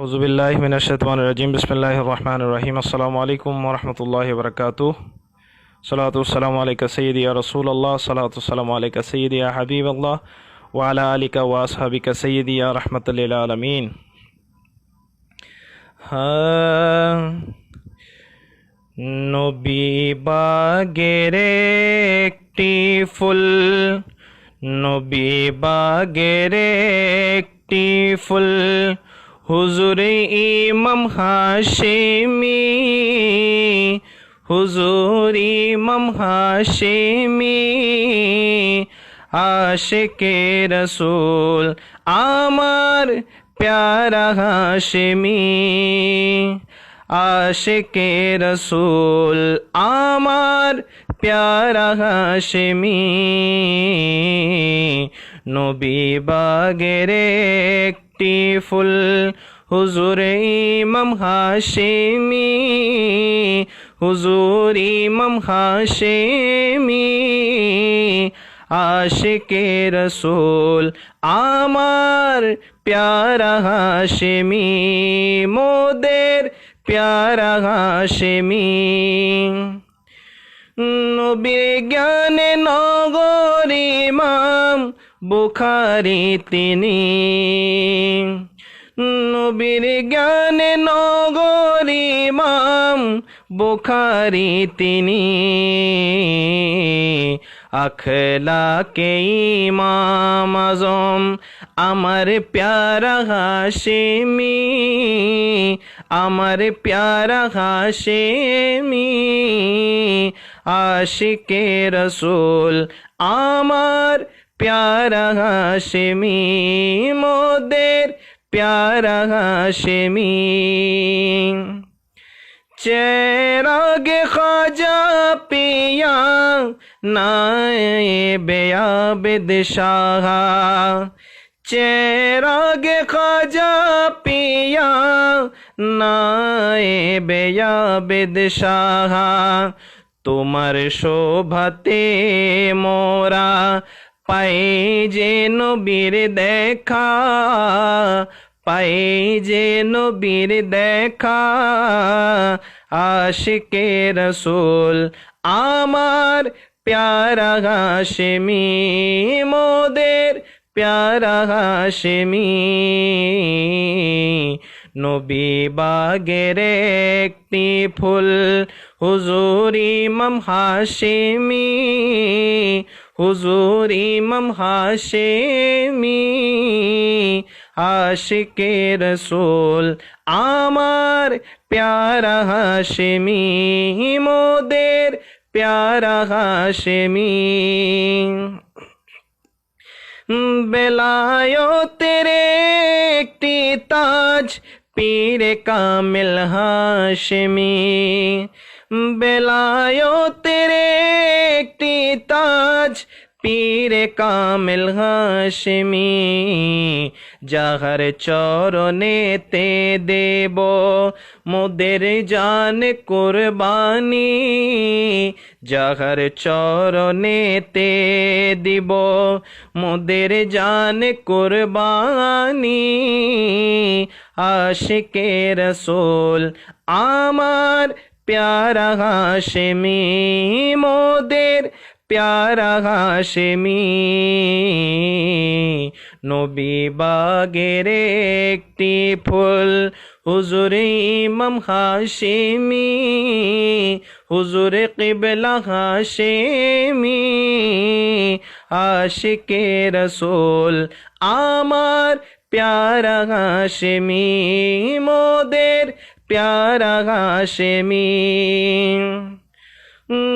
أعوذ بالله من الشيطان الرجيم. بسم الله الرحمن الرحيم. السلام عليكم ورحمة الله وبركاته. صلاة والسلام عليك سيدي يا رسول الله. صلاة والسلام عليك سيدي يا حبيب الله. وعلى آلك وأصحابك سيدي يا رحمة للعالمين. ها نبي باغر اكتي فل نبي باغر اكتي হুজুর ইমাম হাশেমি, হুজুর ইমাম হাশেমি, আশেকে রসুল আমার প্যারা হাশেমি, আশেকে রসুল আমার প্যারা হাশেমি। নবী বাগের ফুল, হুজুর ইমাম হাশেমি, হুজুর ইমাম হাশেমি, আশিকে রসুল আমার প্যারা হাশেমি, মোদের প্যারা হাশেমি। নবীর জ্ঞানে নগরী মাম বুখারি তিনি নবীর জ্ঞানে নগরী মাম বুখারি তিনি আখলা কে ইমাম আজম, আমার প্যারা হাশেমি আমার প্যারা হাশেমি আশিকে রসুল আমার প্যারা হাশেমি মোদের প্যারা হাশেমি চেরাগে খাজা পিয়া, নায়ে বেয়াবেদ শাহা চেরাগে খাজা পিয়া, নায়ে বেয়াবেদ শাহা তোমার শোভাতে মোরা পাই যে নবীর দেখা পাই যে নবীর দেখা, আশিকে রসুল আমার প্যারা হাশেমি মোদের প্যারা হাশেমি নবী বাগের একটি ফুল, হুজুর ইমাম হাশেমি হুজুর ইমাম হাশেমি, আশিকে রসুল আমার প্যারা হাশেমি, মোদের প্যারা হাশেমি। বেলায়তের একটি তাজ পীরে কামিল হাশেমি বেলায়তের একটি তাজ, পীরে কামিল হাশেমি, যাহার চরণেতে দেব মোদের জান কোরবানি, যাহার চরণেতে দিব মোদের জান কোরবানি। আশিকে রসুল আমার প্যারা হাশেমি মোদের, প্যারা হাশেমি নবী বাগের একটি ফুল, হুজুর ইমাম হাশেমি হুজুর কিবলা হাশেমি আশিকে রসুল আমার প্যারা হাশেমি মোদের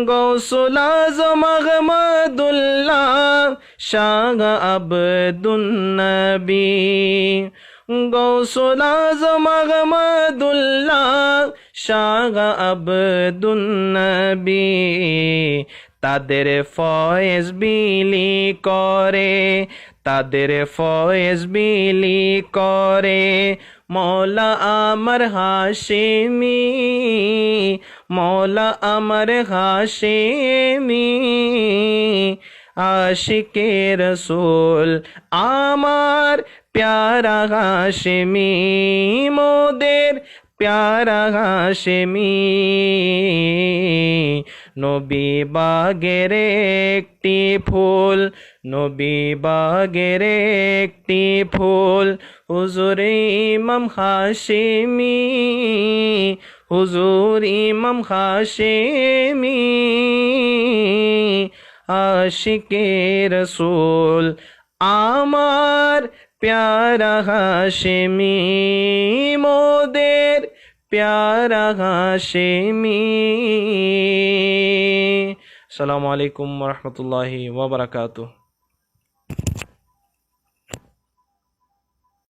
গৌসুল আজম আহমদুল্লাহ, শাহ আবদুন্নবী গৌসুল আজম আহমদুল্লাহ, শাহ আবদুন্নবী তাদের ফয়েজ বিলি করে, তাদের ফয়েজ বিলি করে। মৌলা আমার হাশেমি মৌলা আমার হাশেমি আশিকে রসুল আমার প্যারা হাশেমি মোদের প্যারা হাশেমি নবী বাগের একটি ফুল, নবী বাগের একটি ফুল। হুজুর ইমাম হাশেমি, হুজুর ইমাম হাশেমি, আশিকে রসুল, আমার প্যারা হাশেমি, মোদের پیارا ہاشمی۔ السلام علیکم ورحمۃ اللہ وبرکاتہ۔